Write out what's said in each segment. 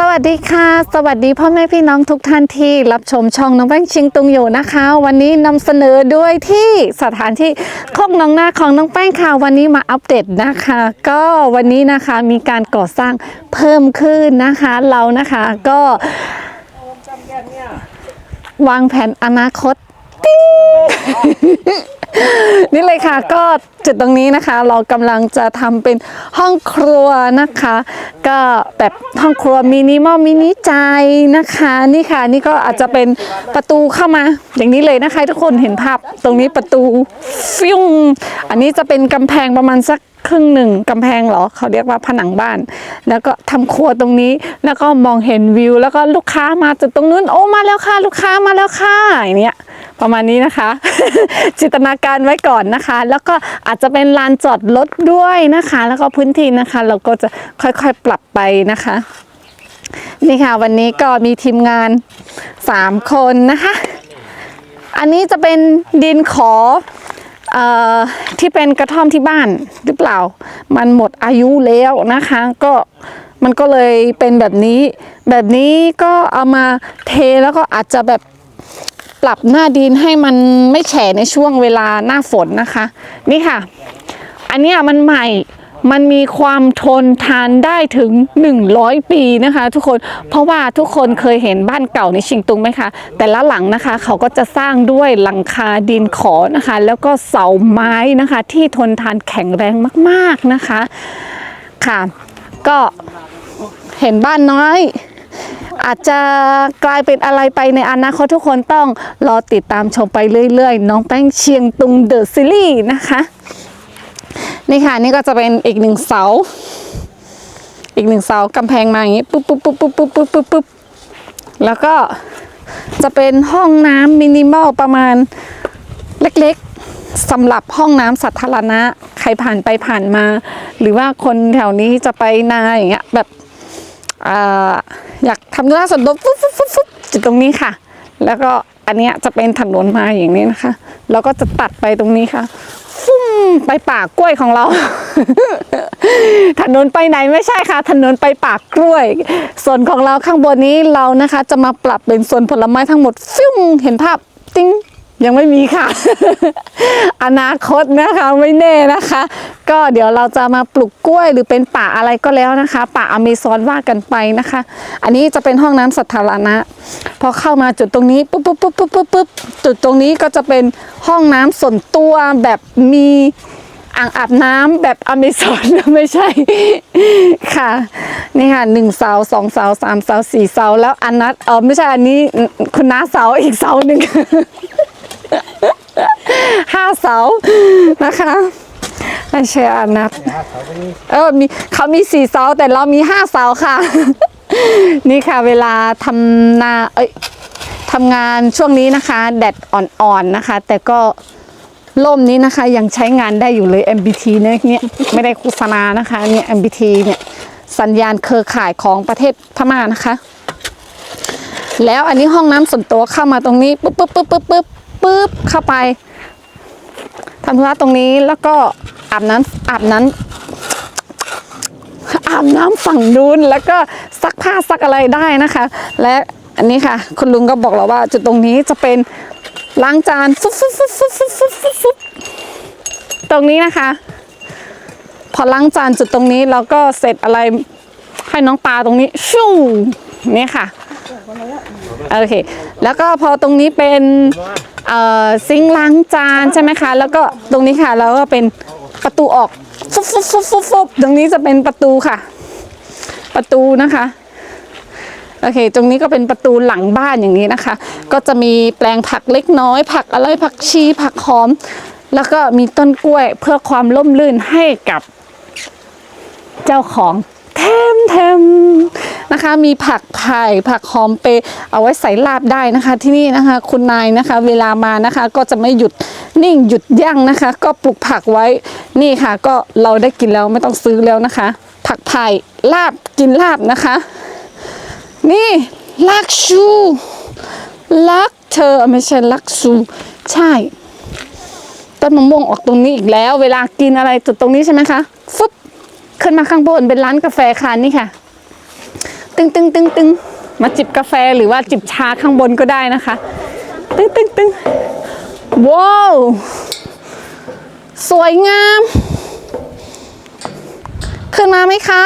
สวัสดีค่ะ สวัสดีพ่อแม่พี่น้องทุกท่านที่รับชมช่องน้องแป้งชิงตุงอยู่นะคะ วันนี้นำเสนอด้วยที่สถานที่โคกน้องหน้าของน้องแป้งค่ะวันนี้มาอัปเดตนะคะ ก็วันนี้นะคะมีการก่อสร้างเพิ่มขึ้นนะคะเรานะคะก็วางแผนอนาคต ติ้งนี่เลยค่ะก็จุดตรงนี้นะคะ เรากำลังจะทำเป็นห้องครัวนะคะ ก็แบบห้องครัวมินิมอลมินิใจนะคะ นี่ค่ะ นี่ก็อาจจะเป็นประตูเข้ามา อย่างนี้เลยนะคะ ทุกคนเห็นภาพตรงนี้ประตูฟิวอันนี้จะเป็นกำแพงประมาณสักครึ่งหนึ่งกำแพงเหรอเขาเรียกว่าผนังบ้าน แล้วก็ทำครัวตรงนี้แล้วก็มองเห็นวิว แล้วก็ลูกค้ามาจากตรงนู้นโอ้มาแล้วค่ะ ลูกค้ามาแล้วค่ะอย่างเนี้ย ประมาณนี้นะคะ จินตนาการไว้ก่อนนะคะ แล้วก็อาจจะเป็นลานจอดรถด้วยนะคะ แล้วก็พื้นที่นะคะ เราก็จะค่อยๆปรับไปนะคะ นี่ค่ะวันนี้ก็มีทีมงาน 3 คนนะคะ อันนี้จะเป็นดินขอออที่เป็นกระท่อมที่บ้านหรือเปล่า มันหมดอายุแล้วนะคะ ก็มันก็เลยเป็นแบบนี้ แบบนี้ก็เอามาเทแล้วก็อาจจะแบบ ปรับหน้าดินให้มันไม่แฉะในช่วงเวลาหน้าฝนนะคะ นี่ค่ะ อันนี้มันใหม่มันมีความทนทานได้ถึง 100 ปีนะคะ ทุกคนเพราะว่าทุกคนเคยเห็นบ้านเก่าในชิงตุงไหมคะ แต่ละหลังนะคะเขาก็จะสร้างด้วยหลังคาดินขอนะคะ แล้วก็เสาไม้นะคะ ที่ทนทานแข็งแรงมาก ๆนะคะค่ะ ก็เห็นบ้านน้อย อาจจะกลายเป็นอะไรไปในอนาคตทุกคนต้องรอติดตามชมไปเรื่อยๆ น้องแป้งเชียงตุงเดอะซีรีส์นะคะนี่ค่ะนี่ก็จะเป็นอีกหนึ่งเสา อีกหนึ่งเสากำแพงมาอย่างนี้ปุ๊บปุ๊บปุ๊บปุ๊บปุ๊บปุ๊บปุ๊บปุ๊บแล้วก็จะเป็นห้องน้ำมินิมอลประมาณเล็กๆสำหรับห้องน้ำสาธารณะ ใครผ่านไปผ่านมา หรือว่าคนแถวนี้จะไปนาอย่างเงี้ยแบบ อยากทำธุระส่วนตัวฟุ๊บฟุ๊บฟุ๊บฟุ๊บจุดตรงนี้ค่ะ แล้วก็อันเนี้ยจะเป็นถนนมาอย่างนี้นะคะ แล้วก็จะตัดไปตรงนี้ค่ะ ฟุ้มไปป่ากล้วยของเรา ถนนไปไหนไม่ใช่ค่ะ ถนนไปป่ากล้วย ส่วนของเราข้างบนนี้เรานะคะ จะมาปรับเป็นส่วนผลไม้ทั้งหมดฟิ้งเห็นภาพติ้ง ยังไม่มีค่ะ อนาคตนะคะไม่แน่นะคะ ก็เดี๋ยวเราจะมาปลูกกล้วยหรือเป็นป่าอะไรก็แล้วนะคะ ป่าอเมซอนว่ากันไปนะคะ อันนี้จะเป็นห้องน้ำสาธารณะ พอเข้ามาจุดตรงนี้ปุ๊บปุ๊บปุ๊บปุ๊บปุ๊บปุ๊บจุดตรงนี้ก็จะเป็นห้องน้ำส่วนตัวแบบมีอ่างอาบน้ำแบบอเมซอนไม่ใช่ค่ะนี่ค่ะหนึ่งเสาสองเสาสามเสาสี่เสาแล้วอันนัดเออไม่ใช่อันนี้คุณน้าเสาอีกเสาหนึ่ง ห้าเสานะคะไม่ใช่อันนัดเออมีเขามีสี่เสาแต่เรามีห้าเสาค่ะ นี่ค่ะเวลาทำนาเอ้ยทำงานช่วงนี้นะคะ แดดอ่อนๆนะคะ แต่ก็ล่มนี้นะคะยังใช้งานได้อยู่เลย MBT เนี่ยเนี่ยไม่ได้โฆษณานะคะเนี่ย MBT เนี่ยสัญญาณเครือข่ายของประเทศพม่านะคะ แล้วอันนี้ห้องน้ำส่วนตัวเข้ามาตรงนี้ปุ๊บปุ๊บปุ๊บปุ๊บปุ๊บ ปุ๊บเข้าไปทำธุระตรงนี้แล้วก็อาบน้ำอาบน้ำอาบน้ำฝั่งนู้นแล้วก็ซักผ้าซักอะไรได้นะคะ และอันนี้ค่ะ คุณลุงก็บอกเราว่า จุดตรงนี้จะเป็นล้างจานฟุบฟุบฟุบฟุบฟุบฟุบฟุบฟุบตรงนี้นะคะ พอล้างจานจุดตรงนี้เราก็เสร็จอะไรให้น้องปลาตรงนี้ ชู่นี่ค่ะ โอเค แล้วก็พอตรงนี้เป็นเอ่อซิงค์ล้างจานใช่ไหมคะ แล้วก็ตรงนี้ค่ะ แล้วก็เป็นประตูออกฟุบฟุบฟุบฟุบฟุบตรงนี้จะเป็นประตูค่ะ ประตูนะคะ โอเค ตรงนี้ก็เป็นประตูหลังบ้านอย่างนี้นะคะ ก็จะมีแปลงผักเล็กน้อย ผักอะไรผักชีผักหอม แล้วก็มีต้นกล้วยเพื่อความร่มรื่นให้กับ เจ้าของเทมเทม นะคะ มีผักไผ่ผักหอมเปย์เอาไว้ใส่ลาบได้นะคะ ที่นี่นะคะ คุณนายนะคะ เวลามานะคะ ก็จะไม่หยุดนิ่งหยุดยั้งนะคะ ก็ปลูกผักไว้นี่ค่ะ ก็เราได้กินแล้วไม่ต้องซื้อแล้วนะคะ ผักไผ่ลาบกินลาบนะคะ นี่ลักชูลักเธอไม่ใช่ลักซูใช่ต้นมะม่วงออกตรงนี้อีกแล้ว เวลากินอะไรจุดตรงนี้ใช่ไหมคะฟึบขึ้นมาข้างบนเป็นร้านกาแฟค่ะนี่ค่ะ ตึงตึงตึงตึงมาจิบกาแฟหรือว่าจิบชาข้างบนก็ได้นะคะ ตึงตึงตึงว้าวสวยงาม ขึ้นมาไหมคะ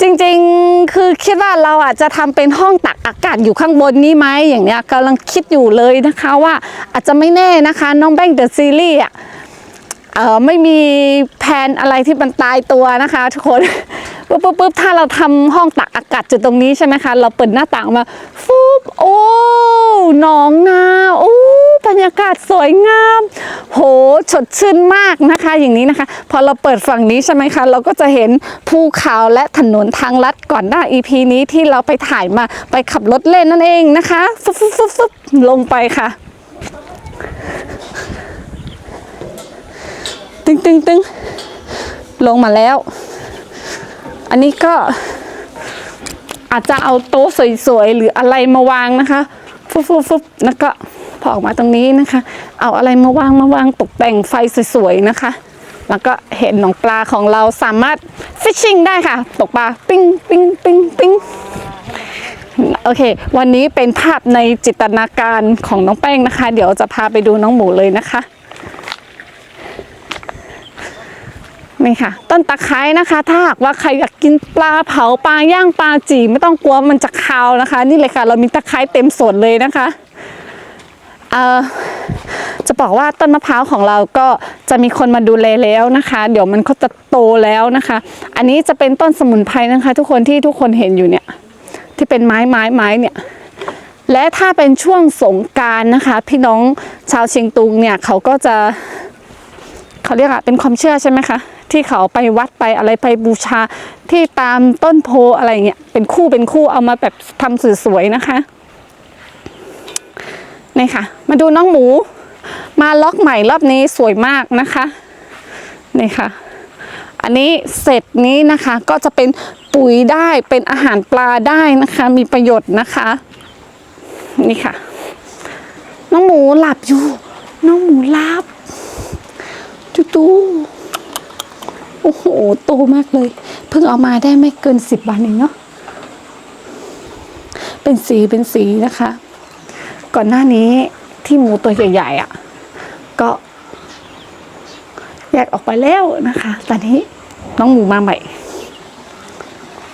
จริงๆคือคิดว่าเราอาจจะทำเป็นห้องตักอากาศอยู่ข้างบนนี้ไหมอย่างเนี้ยกำลังคิดอยู่เลยนะคะว่าอาจจะไม่แน่นะคะ น้องแบงค์เดอะซีรีส์อะเออไม่มีแผนอะไรที่มันตายตัวนะคะทุกคน ปุ๊บปุ๊บปุ๊บถ้าเราทำห้องตักอากาศจุดตรงนี้ใช่ไหมคะ เราเปิดหน้าต่างมาฟุบโอ้หนองนาโอ้บรรยากาศสวยงาม โหสดชื่นมากนะคะ อย่างนี้นะคะ พอเราเปิดฝั่งนี้ใช่ไหมคะ เราก็จะเห็นภูเขาและถนนทางลัดก่อนหน้า EP นี้ที่เราไปถ่ายมาไปขับรถเล่นนั่นเองนะคะฟึบฟึบฟึบฟึบลงไปค่ะตึงตึงตึงลงมาแล้ว อันนี้ก็อาจจะเอาโต๊ะสวยๆ หรืออะไรมาวางนะคะฟุบฟุบฟุบแล้วก็พอออกมาตรงนี้นะคะ เอาอะไรมาวางมาวางตกแต่งไฟสวยๆนะคะ แล้วก็เห็นหนองปลาของเราสามารถฟิชชิ่งได้ค่ะ ตกปลาปิ้งปิ้งปิ้งปิ้งโอเค วันนี้เป็นภาพในจินตนาการของน้องแป้งนะคะ เดี๋ยวจะพาไปดูน้องหมูเลยนะคะ นี่ค่ะ ต้นตะไคร้นะคะ ถ้าหากว่าใครอยากกินปลาเผาปลาย่างปลาจีไม่ต้องกลัวมันจะคาวนะคะ นี่เลยค่ะ เรามีตะไคร้เต็มสวนเลยนะคะเอ่อจะบอกว่าต้นมะพร้าวของเราก็จะมีคนมาดูแลแล้วนะคะ เดี๋ยวมันก็จะโตแล้วนะคะ อันนี้จะเป็นต้นสมุนไพรนะคะ ทุกคนที่ทุกคนเห็นอยู่เนี่ย ที่เป็นไม้ไม้ไม้เนี่ยและถ้าเป็นช่วงสงการนะคะ พี่น้องชาวเชียงตุงเนี่ยเขาก็จะ เขาเรียกอะเป็นความเชื่อใช่ไหมคะ ที่เขาไปวัดไปอะไรไปบูชาที่ตามต้นโพอะไรเงี้ยเป็นคู่เป็นคู่เอามาแบบทำสวยๆนะคะนี่ค่ะ มาดูน้องหมู มาล็อกใหม่รอบนี้สวยมากนะคะนี่ค่ะ อันนี้เสร็จนี้นะคะก็จะเป็นปุ๋ยได้เป็นอาหารปลาได้นะคะ มีประโยชน์นะคะ นี่ค่ะ น้องหมูหลับอยู่ น้องหมูหลับ จูตูโอ้โหโตมากเลย เพิ่งเอามาได้ไม่เกินสิบวันเองเนาะเป็นสีเป็นสีนะคะ ก่อนหน้านี้ที่หมูตัวใหญ่ๆอะ่ะ ก็แยกออกไปแล้วนะคะ ตอนนี้น้องหมูมาใหม่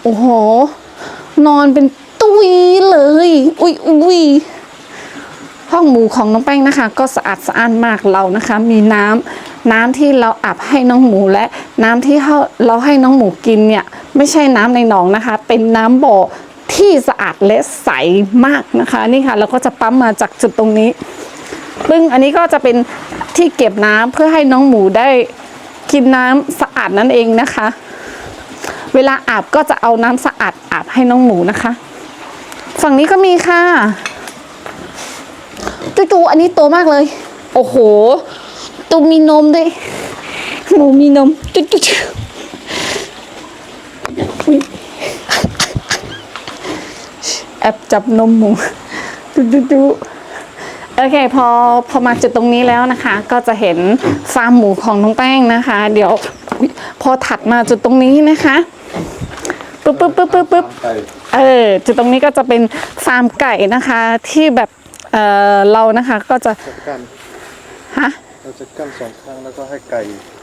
โอ้โห นอนเป็นตุ้ยเลย อุ้ยอุ้ยห้องหมูของน้องแป้งนะคะ ก็สะอาดสะอ้านมากเรานะคะ มีน้ำ น้ำที่เราอาบให้น้องหมูและน้ำที่เราให้น้องหมูกินเนี่ยไม่ใช่น้ำในหนองนะคะ เป็นน้ำบ่อที่สะอาดและใสมากนะคะนี่ค่ะเราก็จะปั๊มมาจากจุดตรงนี้ ซึ่งอันนี้ก็จะเป็นที่เก็บน้ำเพื่อให้น้องหมูได้กินน้ำสะอาดนั่นเองนะคะ เวลาอาบก็จะเอาน้ำสะอาดอาบให้น้องหมูนะคะ ฝั่งนี้ก็มีค่ะจู่ๆอันนี้โตมากเลย โอ้โห ตูมีนมด้วยหมูมีนมจู่ๆอุ๊ยแอบจับนมหมูจู่ๆโอเคพอพอมาจุดตรงนี้แล้วนะคะ ก็จะเห็นฟาร์มหมูของน้องแป้งนะคะ เดี๋ยวอุ๊ยพอถัดมาจุดตรงนี้นะคะปึ๊บปึ๊บปึ๊บปึ๊บปึ๊บไก่เออจุดตรงนี้ก็จะเป็นฟาร์มไก่นะคะ ที่แบบเออเรานะคะก็จะจะกั้นฮะ เราจะกั้นสองข้างแล้วก็ให้ไก่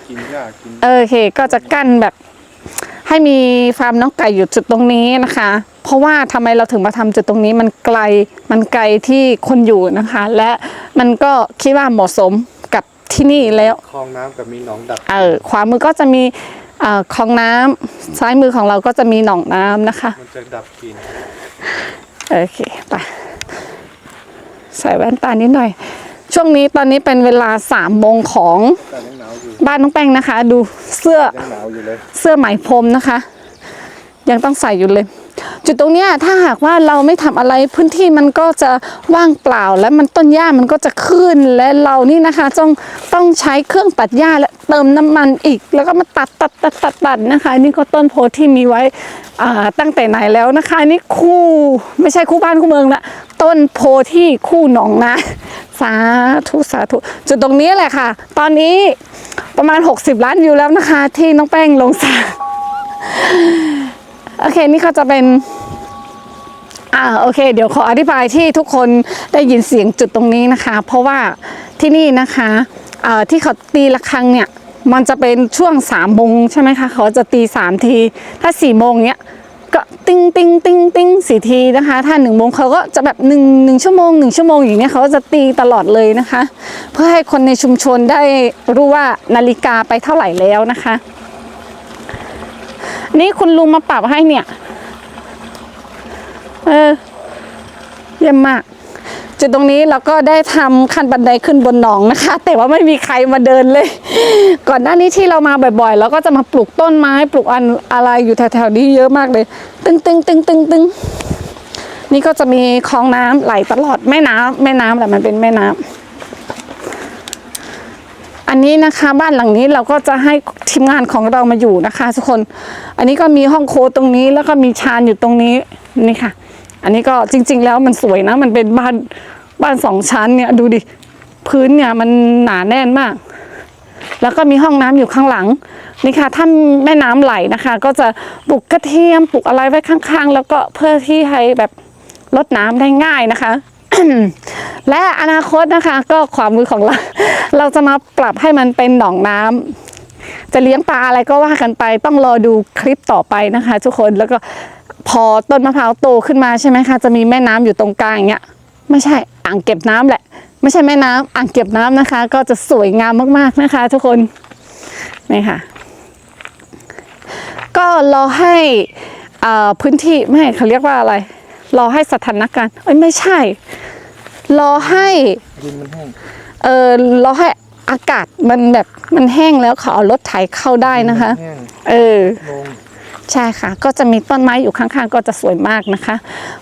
กินหญ้ากินเออโอเค ก็จะกั้นแบบให้มีฟาร์มน้องไก่อยู่จุดตรงนี้นะคะ เพราะว่าทำไมเราถึงมาทำจุดตรงนี้มันไกลมันไกลที่คนอยู่นะคะ และมันก็คิดว่าเหมาะสมกับที่นี่แล้วคลองน้ำกับมีหนองดักเออขวามือก็จะมีเอ่อคลองน้ำซ้ายมือของเราก็จะมีหนองน้ำนะคะ มันจะดับกลินโอเคไปใส่แว่นตานิดหน่อย ช่วงนี้ตอนนี้เป็นเวลาสามโมงของแต่ยังหนาวอยู่บ้านน้องแป้งนะคะ ดูเสื้อยังหนาวอยู่เลย เสื้อไหมพรมนะคะ ยังต้องใส่อยู่เลย จุดตรงเนี้ยถ้าหากว่าเราไม่ทำอะไรพื้นที่มันก็จะว่างเปล่าและมันต้นหญ้ามันก็จะขึ้นและเรานี่นะคะต้องต้องใช้เครื่องตัดหญ้าและเติมน้ำมันอีก แล้วก็มาตัดตัดตัดตัดตัดนะคะ นี่ก็ต้นโพที่มีไว้ตั้งแต่ไหนแล้วนะคะนี่คู่ไม่ใช่คู่บ้านคู่เมืองละต้นโพที่คู่หนองนะสาธุสาธุจุดตรงนี้แหละค่ะ ตอนนี้ประมาณ 60 ล้านวิวแล้วนะคะ ที่น้องแป้งลงสา โอเคนี่ก็จะเป็นอ่าโอเค เดี๋ยวขออธิบายที่ทุกคนได้ยินเสียงจุดตรงนี้นะคะ เพราะว่าที่นี่นะคะเอ่อที่เขาตีระฆังเนี่ยมันจะเป็นช่วงสามโมงใช่ไหมคะเขาจะตีสามทีถ้าสี่โมงเนี้ยก็ติ้งติ้งติ้งติ้งสี่ทีนะคะ ถ้าหนึ่งโมงเขาก็จะแบบหนึ่งหนึ่งชั่วโมงหนึ่งชั่วโมงอย่างเนี้ยเขาก็จะตีตลอดเลยนะคะ เพื่อให้คนในชุมชนได้รู้ว่านาฬิกาไปเท่าไหร่แล้วนะคะ นี่คุณลุงมาปรับให้เนี่ย เออ เยี่ยมมาก จุดตรงนี้เราก็ได้ทำขั้นบันไดขึ้นบนหนองนะคะ แต่ว่าไม่มีใครมาเดินเลย ก่อนหน้านี้ที่เรามาบ่อยๆเราก็จะมาปลูกต้นไม้ปลูกอันอะไรอยู่แถวๆนี้เยอะมากเลย ตึงตึงตึงตึงตึงนี่ก็จะมีคลองน้ำไหลตลอดแม่น้ำแม่น้ำแหละมันเป็นแม่น้ำ อันนี้นะคะบ้านหลังนี้เราก็จะให้ทีมงานของเรามาอยู่นะคะทุกคน อันนี้ก็มีห้องโคตรงนี้แล้วก็มีชานอยู่ตรงนี้นี่ค่ะ อันนี้ก็จริง ๆ แล้วมันสวยนะ มันเป็นบ้านบ้านสองชั้นเนี่ยดูดิพื้นเนี่ยมันหนาแน่นมาก แล้วก็มีห้องน้ำอยู่ข้างหลังนี่ค่ะถ้าแม่น้ำไหลนะคะ ก็จะปลูกกระเทียมปลูกอะไรไว้ข้างๆ แล้วก็เพื่อที่ให้แบบลดน้ำได้ง่ายนะคะ และอนาคตนะคะก็ความมือของเรา เราจะมาปรับให้มันเป็นหนองน้ำจะเลี้ยงปลาอะไรก็ว่ากันไปต้องรอดูคลิปต่อไปนะคะ ทุกคนแล้วก็พอต้นมะพร้าวโตขึ้นมาใช่ไหมคะ จะมีแม่น้ำอยู่ตรงกลางอย่างเงี้ยไม่ใช่อ่างเก็บน้ำแหละ ไม่ใช่แม่น้ำอ่างเก็บน้ำนะคะ ก็จะสวยงามมากๆนะคะ ทุกคนนี่ค่ะ ก็รอให้อ่าพื้นที่ไม่เขาเรียกว่าอะไร รอให้สถานการณ์เอ้ยไม่ใช่ รอให้ดินมันแห้งเออรอให้อากาศมันแบบมันแห้งแล้วเขาเอารถไถเข้าได้นะคะ แห้งเออ ลงใช่ค่ะ ก็จะมีต้นไม้อยู่ข้างๆ ก็จะสวยมากนะคะ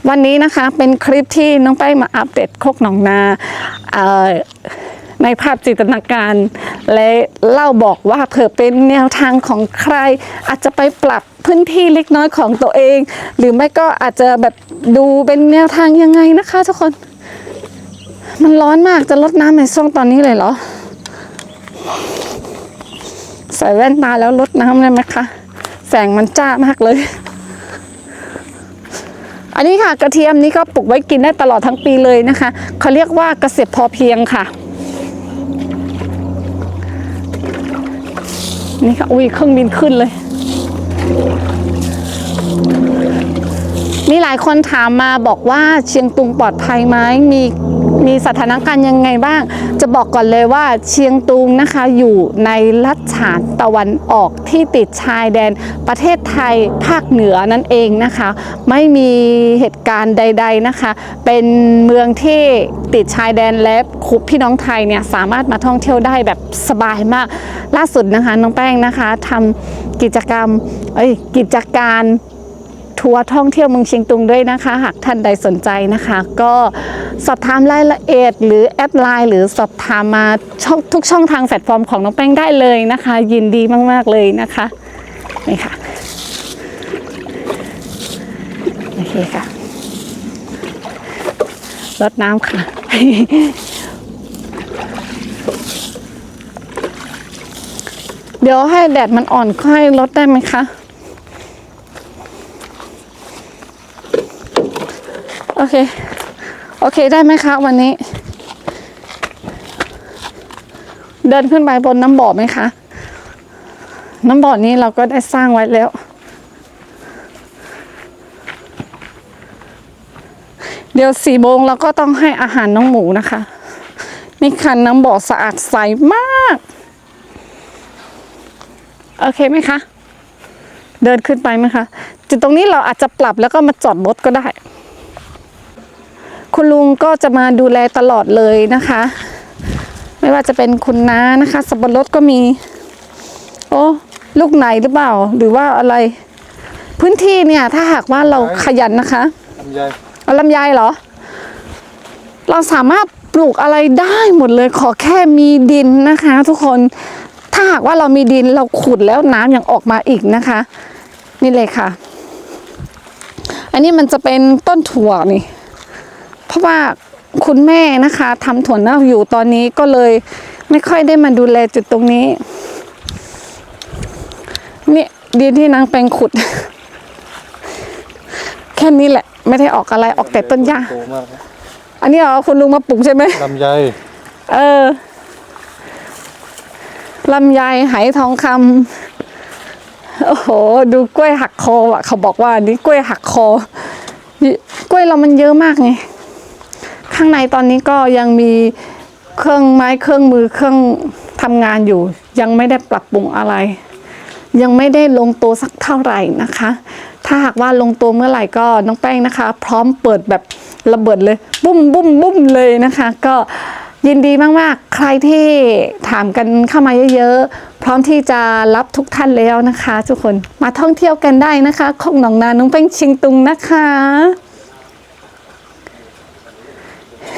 วันนี้นะคะเป็นคลิปที่น้องแป้งมาอัปเดตโคกหนองนาเอ่อ ในภาพจินตนาการ และเล่าบอกว่าเผื่อเป็นแนวทางของใคร อาจจะไปปรับพื้นที่เล็กน้อยของตัวเอง หรือไม่ก็อาจจะแบบดูเป็นแนวทางยังไงนะคะทุกคน มันร้อนมากจะลดน้ำในช่วงตอนนี้เลยเหรอ ใส่แว่นตาแล้วลดน้ำได้ไหมคะแสงมันจ้ามากเลย อันนี้ค่ะกระเทียมนี่ก็ปลูกไว้กินได้ตลอดทั้งปีเลยนะคะ เขาเรียกว่าเกษตรพอเพียงค่ะ นี่ค่ะอุ้ยเครื่องบินขึ้นเลย มีหลายคนถามมาบอกว่าเชียงตุงปลอดภัยไหมมี มีสถานการณ์ยังไงบ้าง จะบอกก่อนเลยว่าเชียงตุงนะคะอยู่ในลัดฉานตะวันออกที่ติดชายแดนประเทศไทยภาคเหนือนั่นเองนะคะ ไม่มีเหตุการณ์ใด ๆนะคะ เป็นเมืองที่ติดชายแดนและคุพี่น้องไทยเนี่ยสามารถมาท่องเที่ยวได้แบบสบายมาก ล่าสุดนะคะน้องแป้งนะคะทำกิจกรรมเอ้ยกิจการ ทัวร์ท่องเที่ยวเมืองเชียงตุงด้วยนะคะ หากท่านใดสนใจนะคะ ก็สอบถามรายละเอียด หรือแอดไลน์หรือสอบถามมาช่องทุกช่องทางแพลตฟอร์มของน้องแป้งได้เลยนะคะ ยินดีมากๆเลยนะคะนี่ค่ะโอเคค่ะรดน้ำค่ะเดี๋ยวให้แดดมันอ่อนค่อยลดได้ไหมคะ โอเค โอเคได้ไหมคะวันนี้ เดินขึ้นไปบนน้ำบ่อไหมคะ น้ำบ่อนี้เราก็ได้สร้างไว้แล้ว เดี๋ยวสี่โมงเราก็ต้องให้อาหารน้องหมูนะคะ นี่คันน้ำบ่อสะอาดใสมาก โอเคไหมคะ เดินขึ้นไปไหมคะ จุดตรงนี้เราอาจจะปรับแล้วก็มาจอดรถก็ได้ คุณลุงก็จะมาดูแลตลอดเลยนะคะ ไม่ว่าจะเป็นคุณน้านะคะ สับปะรดก็มี โอ้ลูกไหนหรือเปล่า หรือว่าอะไร พื้นที่เนี่ย ถ้าหากว่าเราขยันนะคะลำไยเอาลำไยเหรอ เราสามารถปลูกอะไรได้หมดเลย ขอแค่มีดินนะคะ ทุกคนถ้าหากว่าเรามีดินเราขุดแล้วน้ำยังออกมาอีกนะคะ นี่เลยค่ะ อันนี้มันจะเป็นต้นถั่วนี่ เพราะว่าคุณแม่นะคะทำถั่วเน่าอยู่ตอนนี้ก็เลยไม่ค่อยได้มาดูแลจุดตรงนี้ นี่ดินที่นางแปลงขุดค่นี้แหละ ไม่ได้ออกอะไรออกแต่ต้นหญ้าโตมากนะอันนี้เหรอคุณลุงมาปลูกใช่ไหม ลำไยเออ ลำไยไหทองคำ โอ้โห ดูกล้วยหักคออะ เขาบอกว่านี่กล้วยหักคอ กล้วยเรามันเยอะมากไง ข้างในตอนนี้ก็ยังมีเครื่องไม้เครื่องมือเครื่องทำงานอยู่ ยังไม่ได้ปรับปรุงอะไร ยังไม่ได้ลงตัวสักเท่าไหร่นะคะ ถ้าหากว่าลงตัวเมื่อไหร่ก็น้องแป้งนะคะ พร้อมเปิดแบบระเบิดเลย บุ้มบุ้มบุ้มเลยนะคะ ก็ยินดีมากๆ ใครที่ถามกันเข้ามาเยอะๆ พร้อมที่จะรับทุกท่านแล้วนะคะ ทุกคนมาท่องเที่ยวกันได้นะคะของหนองนาน้องแป้งชิงตุงนะคะ